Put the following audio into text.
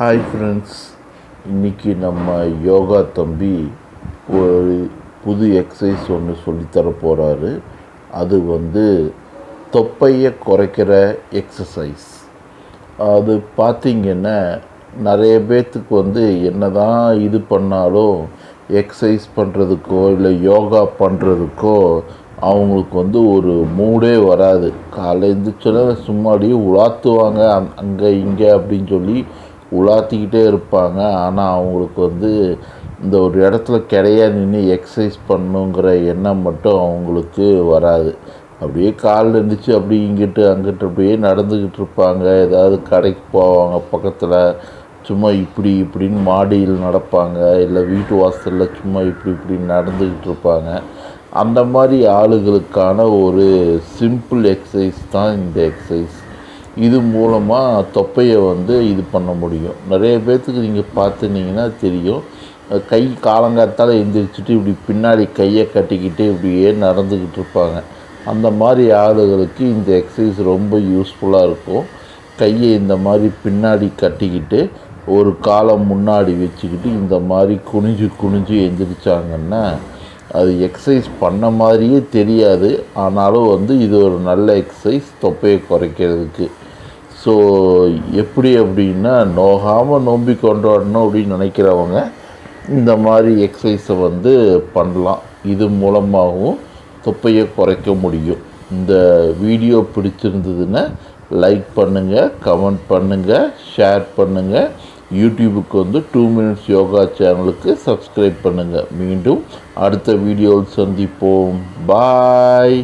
Hi friends இன்றைக்கி நம்ம யோகா தம்பி ஒரு புது எக்ஸசைஸ் ஒன்று சொல்லித்தர போகிறாரு அது வந்து தொப்பையை குறைக்கிற எக்ஸசைஸ் அது பார்த்திங்கன்னா நிறைய பேர்த்துக்கு வந்து என்ன தான் இது பண்ணாலும் எக்ஸசைஸ் பண்ணுறதுக்கோ இல்லை யோகா பண்ணுறதுக்கோ அவங்களுக்கு வந்து ஒரு மூடே வராது. காலைல எழுந்திரிச்சோன்னா சும்மாடியே உலாத்துவாங்க. அங் அங்கே இங்கே அப்படின்னு சொல்லி உலாத்திக்கிட்டே இருப்பாங்க. ஆனால் அவங்களுக்கு வந்து இந்த ஒரு இடத்துல கிடையா நின்று எக்ஸசைஸ் பண்ணணுங்கிற எண்ணம் மட்டும் அவங்களுக்கு வராது. அப்படியே காலில் இருந்துச்சு அப்படி இங்கிட்டு அங்கிட்டு அப்படியே நடந்துக்கிட்டு இருப்பாங்க. ஏதாவது கடைக்கு போவாங்க பக்கத்தில் சும்மா இப்படி இப்படின்னு மாடியில் நடப்பாங்க. இல்லை வீட்டு வாசலில் சும்மா இப்படி இப்படி நடந்துக்கிட்டு இருப்பாங்க. அந்த மாதிரி ஆளுகளுக்கான ஒரு சிம்பிள் எக்ஸசைஸ் தான் இந்த எக்ஸசைஸ் இது மூலமாக தொப்பையை வந்து இது பண்ண முடியும். நிறைய பேர்த்துக்கு நீங்கள் பார்த்துனீங்கன்னா தெரியும். கை காலங்காத்தால் எந்திரிச்சிட்டு இப்படி பின்னாடி கையை கட்டிக்கிட்டு இப்படியே நடந்துக்கிட்டு இருப்பாங்க. அந்த மாதிரி ஆளுகளுக்கு இந்த எக்ஸசைஸ் ரொம்ப யூஸ்ஃபுல்லாக இருக்கும். கையை இந்த மாதிரி பின்னாடி கட்டிக்கிட்டு ஒரு காலம் முன்னாடி வச்சுக்கிட்டு இந்த மாதிரி குனிஞ்சு குனிஞ்சு எந்திரிச்சாங்கன்னா அது எக்ஸசைஸ் பண்ண மாதிரியே தெரியாது. ஆனாலும் வந்து இது ஒரு நல்ல எக்ஸசைஸ் தொப்பையை குறைக்கிறதுக்கு. ஸோ எப்படி அப்படின்னா நோகாமல் நோம்பி கொண்டாடணும் அப்படின்னு நினைக்கிறவங்க இந்த மாதிரி எக்ஸசைஸை வந்து பண்ணலாம். இது மூலமாகவும் தொப்பையை குறைக்க முடியும். இந்த வீடியோ பிடிச்சிருந்ததுன்னா லைக் பண்ணுங்கள் கமெண்ட் பண்ணுங்கள் ஷேர் பண்ணுங்கள் யூடியூபுக்கு வந்து டூ மினிட்ஸ் யோகா சேனலுக்கு சப்ஸ்கிரைப் பண்ணுங்கள் மீண்டும் அடுத்த வீடியோவில் சந்திப்போம். பாய்